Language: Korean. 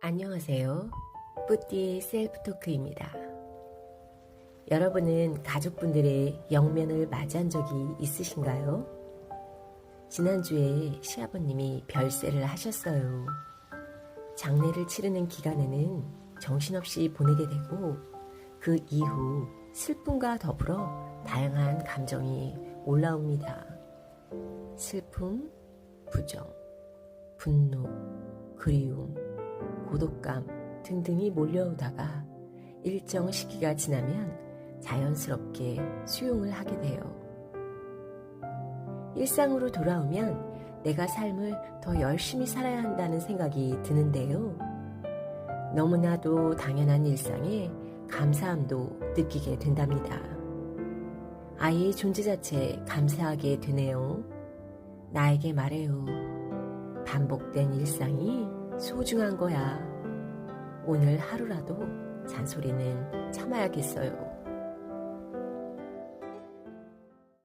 안녕하세요. 뿌띠 셀프토크입니다. 여러분은 가족분들의 영면을 맞이한 적이 있으신가요? 지난주에 시아버님이 별세를 하셨어요. 장례를 치르는 기간에는 정신없이 보내게 되고 그 이후 슬픔과 더불어 다양한 감정이 올라옵니다. 슬픔, 부정, 분노, 그리움, 고독감 등등이 몰려오다가 일정 시기가 지나면 자연스럽게 수용을 하게 돼요. 일상으로 돌아오면 내가 삶을 더 열심히 살아야 한다는 생각이 드는데요. 너무나도 당연한 일상에 감사함도 느끼게 된답니다. 아이의 존재 자체에 감사하게 되네요. 나에게 말해요. 반복된 일상이 소중한 거야. 오늘 하루라도 잔소리는 참아야겠어요.